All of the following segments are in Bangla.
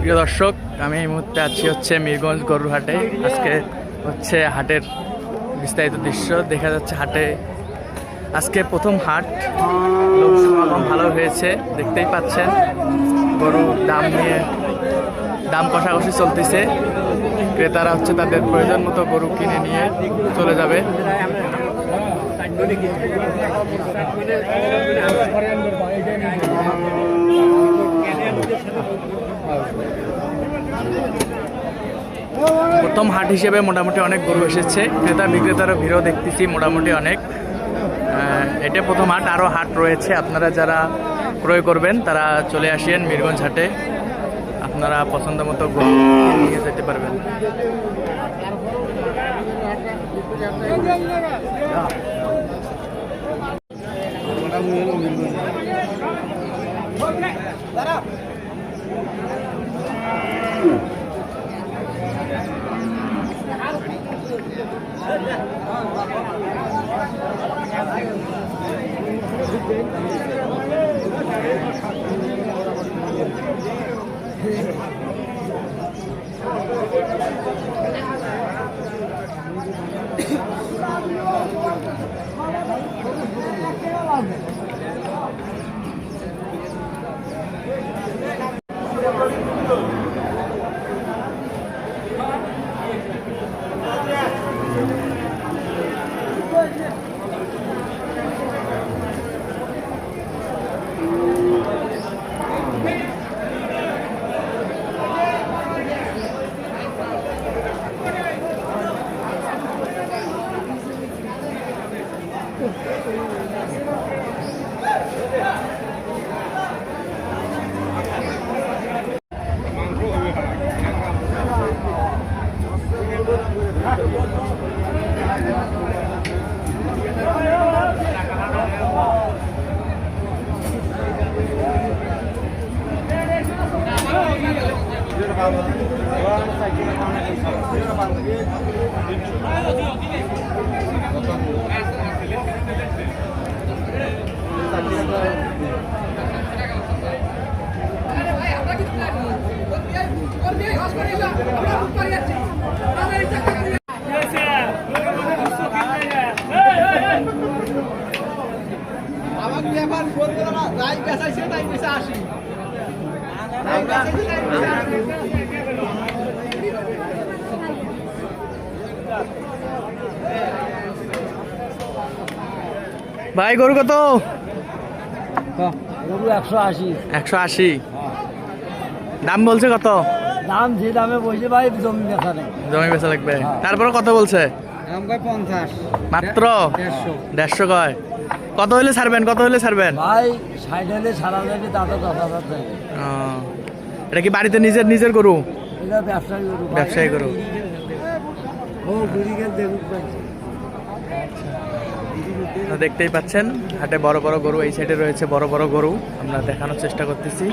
প্রিয় দর্শক, আমি এই মুহূর্তে আছি হচ্ছে মিরগঞ্জ গরুর হাটে আজকে হচ্ছে হাটের বিস্তারিত দৃশ্য। দেখা যাচ্ছে হাটে আজকে প্রথম হাট। সমাগম ভালো হয়েছে, দেখতেই পাচ্ছেন। গরুর দাম নিয়ে দাম কষাকষি চলতেছে। ক্রেতারা হচ্ছে তাদের প্রয়োজন মতো গরু কিনে নিয়ে চলে যাবে। প্রথম হাট হিসেবে মোটামুটি অনেক গরু এসেছে। ক্রেতা বিক্রেতারও ভিড়ও দেখতেছি মোটামুটি অনেক। এটা প্রথম হাট, আরও হাট রয়েছে। আপনারা যারা ক্রয় করবেন, তারা চলে আসেন মিরগঞ্জ হাটে। আপনারা পছন্দ মতো গরু নিয়ে যেতে পারবেন। আমাকে ব্যাপার বলতে না যাই বেচাইছে ভাই গরু কত? গরু একশো আশি। একশো আশি। দাম বলছে কত? দাম যে দামে বসে ভাই জমি বেচা জমি বেচা লাগবে। তারপরে কত বলছে? পঞ্চাশ। মাত্র? দেড়শো। দেড়শো কয়? কত হলে ছাড়বেন? কত হলে ছাড়বেন? ভাই সাইড হলে সারা যাবে তাতে দশ হাজার এটা কি বাড়িতে নিজের নিজের গরু? এটা ব্যবসায়ী গরু। ব্যবসায়ী গরু। ও দেখতেই পাচ্ছেন হাটে বড় বড় গরু এই সাইডে রয়েছে বড় বড় গরু। আমরা দেখানোর চেষ্টা করতেছি।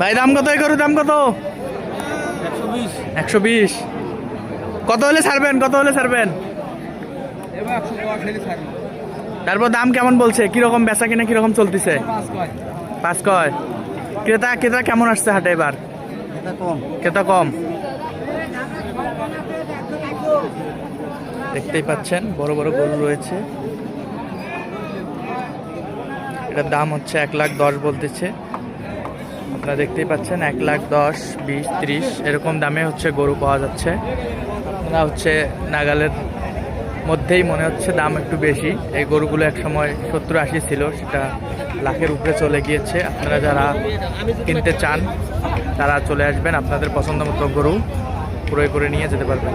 ভাই দাম কত গরু দাম কত? একশো বিশ। কত হলে ছাড়বেন? কত হলে ছাড়বেন? তারপর দাম কেমন বলছে? কীরকম বেচা কিনা কীরকম চলতেছে? পাঁচ কয়। ক্রেতা ক্রেতা কেমন আসছে হাটে এবার? ক্রেতা কম। দেখতেই পাচ্ছেন বড় বড় গরু রয়েছে। এটার দাম হচ্ছে এক লাখ দশ বলতেছে। আপনারা দেখতেই পাচ্ছেন এক লাখ দশ বিশ ত্রিশ এরকম দামে হচ্ছে গরু পাওয়া যাচ্ছে। আপনারা হচ্ছে নাগালের মধ্যেই মনে হচ্ছে দাম একটু বেশি। এই গরুগুলো একসময় সত্তর আশি ছিল, সেটা লাখের উপরে চলে গিয়েছে। আপনারা যারা কিনতে চান, তারা চলে আসবেন। আপনাদের পছন্দ মতো গরু ক্রয় করে নিয়ে যেতে পারবেন।